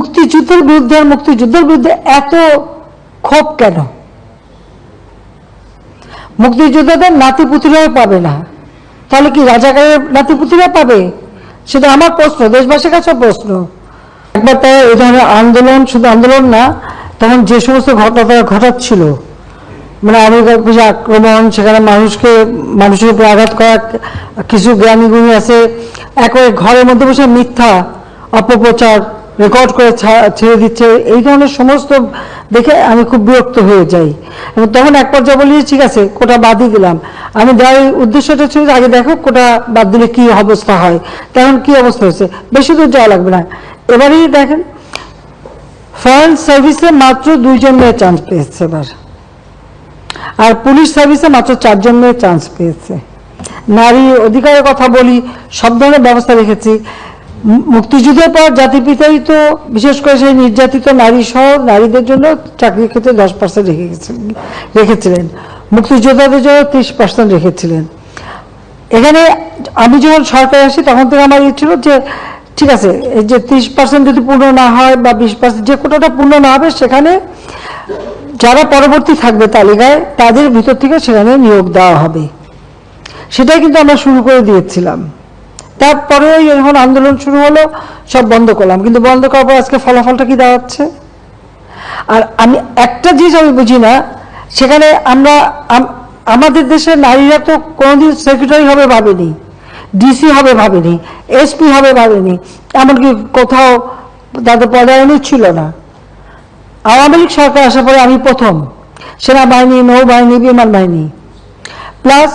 মুক্তিযুদ্ধের বিরুদ্ধে আর মুক্তিযুদ্ধের বিরুদ্ধে এত ক্ষোভ কেন? মুক্তিযোদ্ধাদের নাতি নাতিপুতিরাও পাবে না। তাহলে কি রাজাকারের নাতি নাতিপুতিরা পাবে? সেটা আমার প্রশ্ন, দেশবাসীর কাছে প্রশ্ন। একবার তাই এই ধরনের আন্দোলন, শুধু আন্দোলন না, তখন যে সমস্ত ঘটনা তারা ঘটাচ্ছিল মানে আমেরিকার কিছু আক্রমণ, সেখানে মানুষকে, মানুষের উপর আঘাত করা, কিছু জ্ঞানী গুণী আছে একবারে ঘরের মধ্যে বসে মিথ্যা অপপ্রচার রেকর্ড করে ছেড়ে দিচ্ছে। এই ধরনের সমস্ত দেখে আমি খুব বিরক্ত হয়ে যাই। এবং তখন এক পর্যায়ে বলি, ঠিক আছে, কোটা বাদই দিলাম। আমি দেওয়ার উদ্দেশ্যটা ছিল আগে দেখো কোটা বাদ দিলে কি অবস্থা হয় তখন কি অবস্থা হয়েছে। বেশি দূর যাওয়া লাগবে না। এবারেই দেখেন ফরেন সার্ভিসে মাত্র দুইজন মেয়ে চান্স পেয়েছে এবার। আর পুলিশ সার্ভিসে মাত্র চারজন মেয়ে চান্স পেয়েছে। নারী অধিকারের কথা বলি, সব ধরনের ব্যবস্থা রেখেছি। মুক্তিযুদ্ধের পর জাতিপিতাই তো, বিশেষ করে সেই নির্যাতিত নারী সহ নারীদের জন্য চাকরির ক্ষেত্রে দশ পার্সেন্ট রেখে রেখেছিলেন। মুক্তিযোদ্ধাদের জন্য ত্রিশ পার্সেন্ট রেখেছিলেন। এখানে আমি যখন সরকারে আসি, তখন থেকে আমার ইয়ে ছিল যে, ঠিক আছে, এই যে ত্রিশ পার্সেন্ট যদি পূর্ণ না হয় বা বিশ পার্সেন্ট যে কোটাটা পূর্ণ না হবে, সেখানে যারা পরবর্তী থাকবে তালিকায়, তাদের ভিতর থেকে সেখানে নিয়োগ দেওয়া হবে। সেটাই কিন্তু আমরা শুরু করে দিয়েছিলাম। তারপরে যখন আন্দোলন শুরু হলো, সব বন্ধ করলাম। কিন্তু বন্ধ করার পর আজকে ফলাফলটা কি দাঁড়াচ্ছে? আর আমি একটা জিনিস আমি বুঝি না, সেখানে আমরা আমাদের দেশের নারীরা তো কোনোদিন সেক্রেটারি হবে ভাবেনি ডিসি হবে ভাবেনি এসপি হবে ভাবেনি, এমনকি কোথাও তাদের পদায়নই ছিল না। আওয়ামী লীগ সরকার আসার পরে আমি প্রথম, সেনাবাহিনী, নৌবাহিনী, বিমান বাহিনী। প্লাস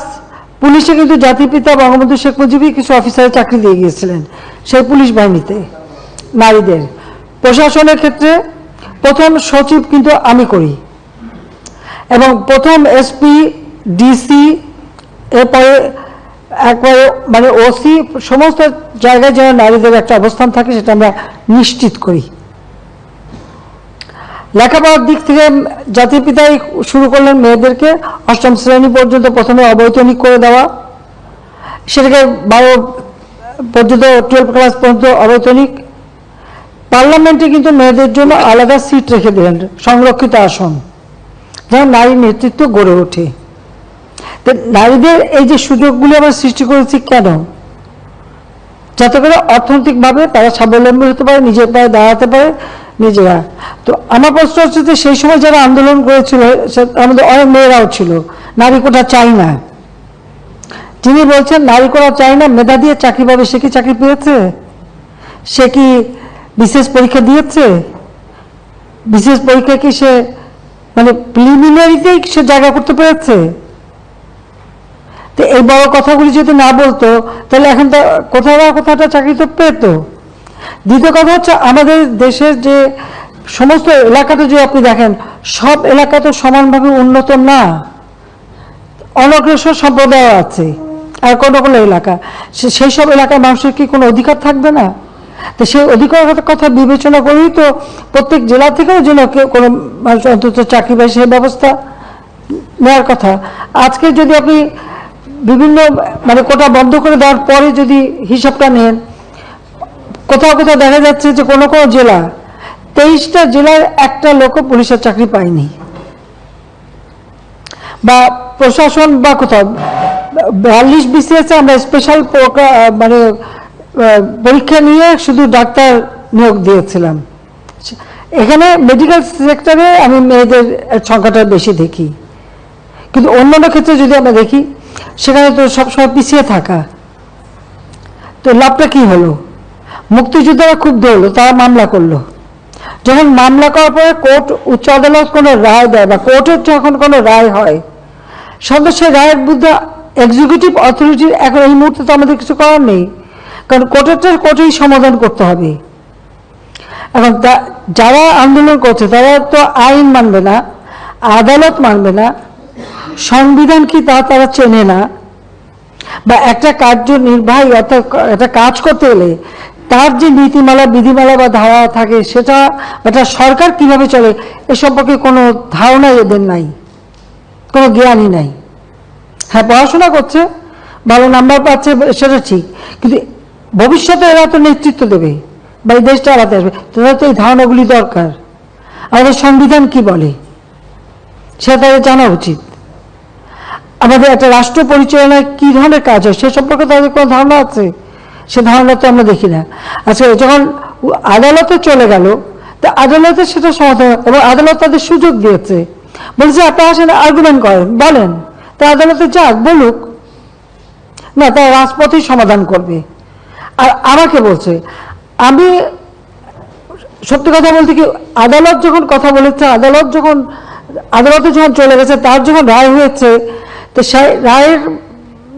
পুলিশে কিন্তু জাতিপিতা বঙ্গবন্ধু শেখ মুজিবই কিছু অফিসারের চাকরি দিয়ে গিয়েছিলেন, সেই পুলিশ বাহিনীতে, নারীদের। প্রশাসনের ক্ষেত্রে প্রথম সচিব কিন্তু আমি করি। এবং প্রথম এসপি, ডিসি, এরপরে একবারে মানে ওসি, সমস্ত জায়গায় যেন নারীদের একটা অবস্থান থাকে, সেটা আমরা নিশ্চিত করি। লেখাপড়ার দিক থেকে জাতির পিতাই শুরু করলেন মেয়েদেরকে অষ্টম শ্রেণি পর্যন্ত প্রথমে অবৈতনিক করে দেওয়া। সেটাকে বারো পর্যন্ত টুয়েলভ ক্লাস পর্যন্ত অবৈতনিক। পার্লামেন্টে কিন্তু মেয়েদের জন্য আলাদা সিট রেখে দিলেন, সংরক্ষিত আসন, যেন নারী নেতৃত্ব গড়ে ওঠে। নারীদের এই যে সুযোগগুলি আমরা সৃষ্টি করেছি কেন? যাতে করে অর্থনৈতিকভাবে তারা স্বাবলম্বী হতে পারে, নিজের পায়ে দাঁড়াতে পারে নিজেরা। তো আমার প্রশ্ন হচ্ছে যে সেই সময় যারা আন্দোলন করেছিল আমাদের অনেক মেয়েরাও ছিল, নারী কোটা চাই না। যিনি বলছেন, নারী কোটা চাই না, মেধা দিয়ে চাকরি পাবে, সে কি চাকরি পেয়েছে? সে কি বিশেষ পরীক্ষা দিয়েছে? বিশেষ পরীক্ষা কি সে মানে প্রিলিমিনারিতেই সে জায়গা করতে পেরেছে? তো এই বড় কথাগুলি যদি না বলতো, তাহলে এখন তো কোথাও না কোথাও একটা চাকরি তো পেতো। দ্বিতীয় কথা হচ্ছে আমাদের দেশের যে সমস্ত এলাকাতে যদি আপনি দেখেন, সব এলাকা তো সমানভাবে উন্নত না। অনগ্রসর সম্প্রদায় আছে, আর কোনো কোনো এলাকা। সেই সব এলাকার মানুষের কি কোনো অধিকার থাকবে না? তো সেই অধিকারের কথা বিবেচনা করেই তো প্রত্যেক জেলা থেকেও যেন কোনো মানুষ অন্তত চাকরি পায়, সেই ব্যবস্থা নেওয়ার কথা। আজকে যদি আপনি বিভিন্ন মানে কোটা বন্ধ করে দেওয়ার পরে যদি হিসাবটা নেন কোথাও কোথাও দেখা যাচ্ছে যে কোনো কোনো জেলা, তেইশটা জেলার একটা লোকও পুলিশের চাকরি পায়নি। বা প্রশাসন বা কোথাও, বিয়াল্লিশ বিসিএসে আমরা স্পেশাল মানে পরীক্ষা নিয়ে শুধু ডাক্তার নিয়োগ দিয়েছিলাম। এখানে মেডিকেল সেক্টরে আমি মেয়েদের সংখ্যাটা বেশি দেখি। কিন্তু অন্যান্য ক্ষেত্রে যদি আমরা দেখি, সেখানে তো সবসময় পিছিয়ে থাকা। তো লাভটা কি হলো? মুক্তিযোদ্ধারা খুব দৌড়লো, তারা মামলা করল। যখন মামলা করার পরে কোর্ট, উচ্চ আদালত কোনো রায় দেয় বা কোর্টের যখন কোনো রায় হয় সদস্য রায়ের বিরুদ্ধে এক্সিকিউটিভ অথরিটির এখন এই মুহূর্তে তো আমাদের কিছু করার নেই, কারণ কোর্টেরটা কোর্টেই সমাধান করতে হবে। এখন যারা আন্দোলন করছে, তারা তো আইন মানবে না, আদালত মানবে না, সংবিধান কি তা তারা চেনে না, বা একটা কার্যনির্বাহী অর্থাৎ একটা কাজ করতে গেলে তার যে নীতিমালা, বিধিমালা বা ধারা থাকে, সেটা এটা সরকার কীভাবে চলে, এ সম্পর্কে কোনো ধারণা এদের নাই, কোনো জ্ঞানই নাই। হ্যাঁ পড়াশোনা করছে, ভালো নাম্বার পাচ্ছে, সেটা ঠিক, কিন্তু ভবিষ্যতে এরা তো নেতৃত্ব দেবে, বা এই দেশটা চালাতে আসবে, তাদের তো এই ধারণাগুলি দরকার। আমাদের সংবিধান কি বলে, সেটা তাদের জানা উচিত। আমাদের একটা রাষ্ট্র পরিচালনায় কী ধরনের কাজ হয়, সে সম্পর্কে তাদের কোনো ধারণা আছে? সে ধারণা তো আমরা দেখি না। আচ্ছা যখন আদালতে চলে গেল, তা আদালতে সেটা সমাধান এবং আদালত তাদের সুযোগ দিয়েছে। বলছে আপনি আসেন আর্গুমেন্ট করেন, বলেন। তা আদালতে যাক, বলুক। না তারা রাজপথেই সমাধান করবে। আর আমাকে বলছে, আমি সত্যি কথা বলতে কি, আদালত যখন কথা বলেছে, আদালত যখন, আদালতে যখন চলে গেছে, তার যখন রায় হয়েছে, তো সেই রায়ের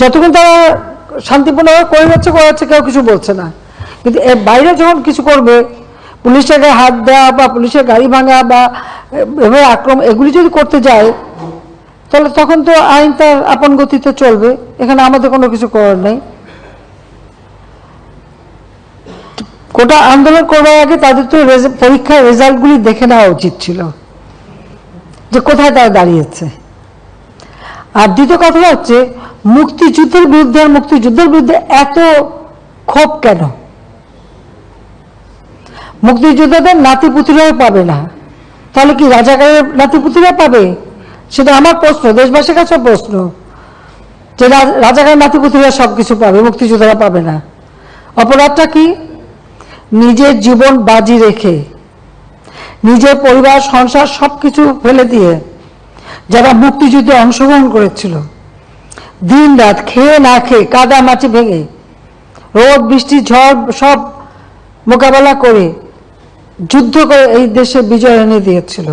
যতক্ষণ তারা শান্তিপূর্ণভাবে করে যাচ্ছে করে যাচ্ছে, কেউ কিছু বলছে না। কিন্তু এর বাইরে যখন কিছু করবে, পুলিশের গায়ে হাত দেওয়া বা পুলিশের গাড়ি ভাঙা বা এভাবে আক্রমণ, এগুলি যদি করতে যায়, তাহলে তখন তো আইন তার আপন গতিতে চলবে। এখানে আমাদের কোনো কিছু করার নেই। গোটা আন্দোলন করবার আগে তাদের তো পরীক্ষার রেজাল্টগুলি দেখে নেওয়া উচিত ছিল। যে কোথায় তারা দাঁড়িয়েছে। আর দ্বিতীয় কথা হচ্ছে, মুক্তিযুদ্ধের বিরুদ্ধে আর মুক্তিযুদ্ধের বিরুদ্ধে এত ক্ষোভ কেন? মুক্তিযোদ্ধাদের নাতিপুতিরাও পাবে না। তাহলে কি রাজাকারের নাতিপুতিরা পাবে? সেটা আমার প্রশ্ন, দেশবাসীর কাছে প্রশ্ন। যে রাজাকারের নাতিপুতিরা সব কিছু পাবে, মুক্তিযোদ্ধারা পাবে না। অপরাধটা কি? নিজের জীবন বাজি রেখে, নিজের পরিবার, সংসার সব কিছু ফেলে দিয়ে যারা মুক্তিযুদ্ধে অংশগ্রহণ করেছিল। দিন রাত খেয়ে না খেয়ে কাদা মাটি ভেঙে রোদ, বৃষ্টি, ঝড় সব মোকাবেলা করে যুদ্ধ করে এই দেশে বিজয় এনে দিয়েছিল।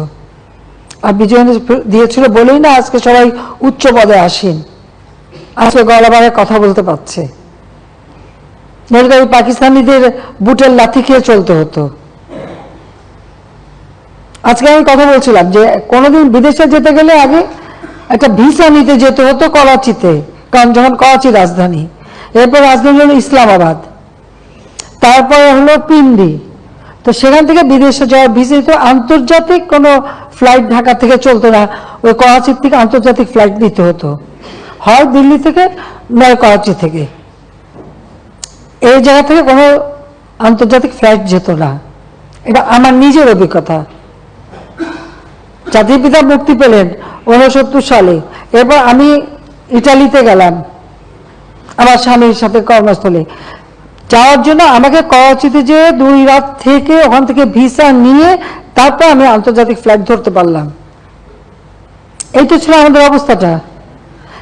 আর বিজয় এনে দিয়েছিল বলেই না আজকে সবাই উচ্চ পদে আসেন। আজকে গলাবারে কথা বলতে পারছে। পাকিস্তানিদের বুটের লাথি খেয়ে চলতে হতো। আজকে আমি কথা বলছিলাম যে কোনোদিন বিদেশে যেতে গেলে আগে একটা ভিসা নিতে যেতে হতো করাচিতে, কারণ যখন করাচি রাজধানী, এরপর রাজধানী হলো ইসলামাবাদ, তারপরে হলো পিন্ডি। তো সেখান থেকে বিদেশে যাওয়ার ভিসা তো আন্তর্জাতিক কোনো ফ্লাইট ঢাকা থেকে চলতো না, ওই করাচির থেকে আন্তর্জাতিক ফ্লাইট নিতে হতো। হয় দিল্লি থেকে, নয় করাচি থেকে। এই জায়গা থেকে কোনো আন্তর্জাতিক ফ্লাইট যেত না। এটা আমার নিজের অভিজ্ঞতা। জাতির পিতা মুক্তি পেলেন উনসত্তর সালে। এরপর আমি ইটালিতে গেলাম, আমার স্বামীর সাথে কর্মস্থলে। যাওয়ার জন্য আমাকে করাচিতে যে দুই রাত থেকে ওখান থেকে ভিসা নিয়ে তারপর আমি আন্তর্জাতিক ফ্লাইট ধরতে পারলাম। এই তো ছিল আমাদের অবস্থাটা।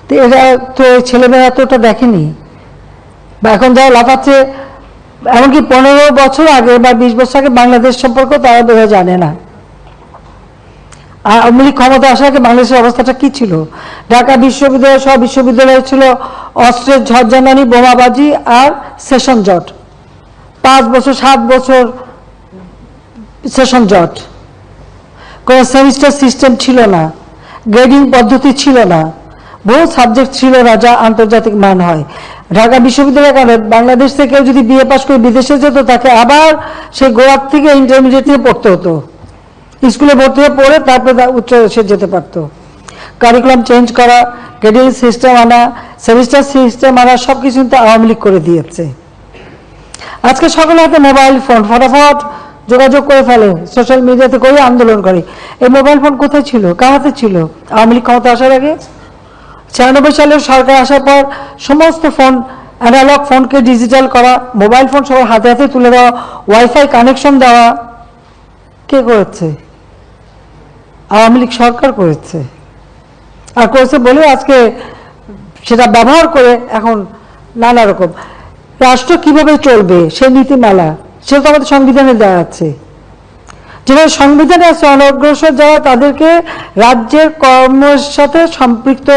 তো এরা তো ছেলেমেয়েরা তো ওটা দেখেনি। বা এখন যারা লাফাচ্ছে, এমনকি পনেরো বছর আগে বা বিশ বছর আগে বাংলাদেশ সম্পর্কে তারা বোধহয় জানে না। আওয়ামী লীগ ক্ষমতা আসার আগে বাংলাদেশের অবস্থাটা কি ছিল? ঢাকা বিশ্ববিদ্যালয় সব বিশ্ববিদ্যালয় ছিল অস্ত্রের ঝড়জামানি বোমাবাজি আর সেশন জট। পাঁচ বছর, সাত বছর সেশন জট। কোনো সেমিস্টার সিস্টেম ছিল না। গ্রেডিং পদ্ধতি ছিল না। বহু সাবজেক্ট ছিল না যা আন্তর্জাতিক মান হয়। ঢাকা বিশ্ববিদ্যালয় কারণে বাংলাদেশ থেকে কেউ যদি বিএ পাস করে বিদেশে যেত, তাকে আবার সেই গোয়ার থেকে ইন্টারমিডিয়েট থেকে পড়তে হতো। স্কুলে ভর্তি হয়ে পড়ে তারপরে উচ্চ সে যেতে পারতো। কারিকুলাম চেঞ্জ করা গ্রেডিং সিস্টেম আনা সেমিস্টার সিস্টেম আনা সব কিছু কিন্তু আওয়ামী লীগ করে দিয়েছে। আজকে সকলের হাতে মোবাইল ফোন ফটাফট যোগাযোগ করে ফেলে সোশ্যাল মিডিয়াতে করে আন্দোলন করে। এই মোবাইল ফোন কোথায় ছিল? কার হাতে ছিল? আওয়ামী লীগ ক্ষমতা আসার আগে? ছিয়ানব্বই সালের সরকার আসার পর সমস্ত ফোন অ্যানালগ ফোনকে ডিজিটাল করা মোবাইল ফোন সবার হাতে হাতে তুলে দেওয়া ওয়াইফাই কানেকশন দেওয়া, কে করেছে? আওয়ামী লীগ সরকার করেছে। আর করেছে বলে আজকে সেটা ব্যবহার করে এখন নানা রকম। রাষ্ট্র কীভাবে চলবে? সে নীতিমালা সেটা তো আমাদের সংবিধানে দেওয়া আছে। যেখানে সংবিধানে আছে, অনগ্রসর যারা, তাদেরকে রাজ্যের কর্মের সাথে সম্পৃক্ত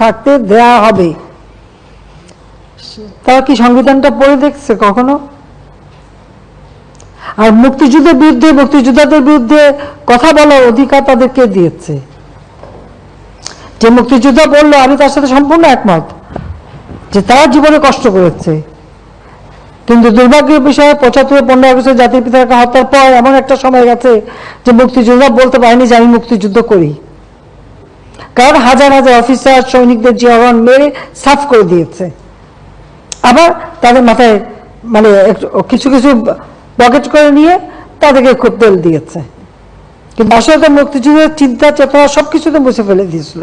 থাকতে দেয়া হবে। তারা কি সংবিধানটা পড়ে দেখছে কখনো? আর মুক্তিযুদ্ধের বিরুদ্ধে, মুক্তিযোদ্ধাদের বিরুদ্ধে কথা বলার অধিকার তাদেরকে দিয়েছে? যে মুক্তিযোদ্ধা বলল, আমি তার সাথে সম্পূর্ণ একমত যে তারা জীবনে কষ্ট করেছে। কিন্তু দুর্ভাগ্যের বিষয়ে পঁচাত্তর, পনেরো আগস্টে জাতির পিতাকে হত্যার পর এমন একটা সময় গেছে যে মুক্তিযোদ্ধা বলতে পারেনি যে আমি মুক্তিযুদ্ধ করি। কারণ হাজার হাজার অফিসার, সৈনিকদের জীবন মেরে সাফ করে দিয়েছে। আবার তাদের মাথায় মানে কিছু কিছু পকেট করে নিয়ে তাদেরকে খুব তেল দিয়েছে। কিন্তু আসলে তো মুক্তিযুদ্ধের চিন্তা, চেতনা সব কিছুতে মুছে ফেলে দিয়েছিল।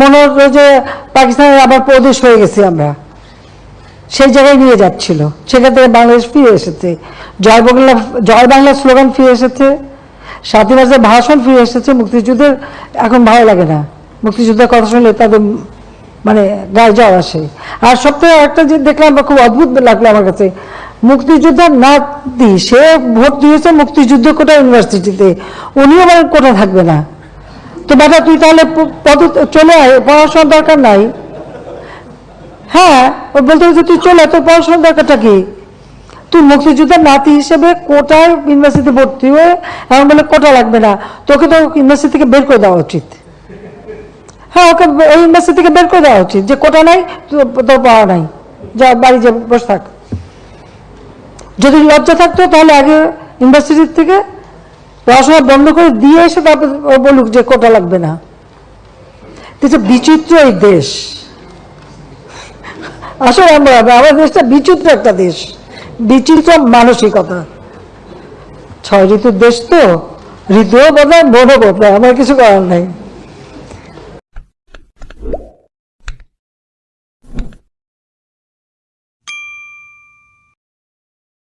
মনে হতো যে পাকিস্তানের আবার প্রদেশ হয়ে গেছি আমরা। সেই জায়গায় নিয়ে যাচ্ছিল। সেখান থেকে বাংলাদেশ ফিরে এসেছে। জয় বাংলা জয় বাংলা স্লোগান ফিরে এসেছে। মাসের ভাষণ ফিরে এসেছে। মুক্তিযুদ্ধের এখন ভালো লাগে না। মুক্তিযুদ্ধের কথা শুনলে তাদের মানে গায়ে যাওয়া আসে। আর সবথেকে একটা যে দেখলাম খুব অদ্ভুত লাগল আমার কাছে। মুক্তিযোদ্ধার নাতি, সে ভোট দিয়েছে মুক্তিযুদ্ধ কোটা ইউনিভার্সিটিতে। উনিও মানে কোটা থাকবে না। তো বেটা তুই তাহলে পদ, চলে আয়, পড়াশোনার দরকার নাই। হ্যাঁ ও বলতে হচ্ছে তুই চলে তোর পড়াশোনার দরকারটা কি? তুই মুক্তিযোদ্ধার নাতি হিসেবে কোটায় ইউনিভার্সিটিতে ভর্তি হয়ে এমন বলে কোটা লাগবে না। তোকে তো ইউনিভার্সিটি থেকে বের করে দেওয়া উচিত। হ্যাঁ ওকে ওই ইউনিভার্সিটি থেকে বের করে দেওয়া উচিত যে কোটা নাই তোর পাওয়া নাই। যা, বাড়ি যা বসে থাক। যদি লজ্জা থাকতো, তাহলে আগে ইউনিভার্সিটির থেকে পড়াশোনা বন্ধ করে দিয়ে এসে তারপর বলুক যে কোটা লাগবে না। এটা বিচিত্র এই দেশ। আসলে আমরা, আমাদের দেশটা বিচিত্র একটা দেশ। বিচিত্র মানসিকতা। ছয় ঋতুর দেশ তো, ঋতুও বদলায় মনও বদলায়। আমার কিছু করার নাই।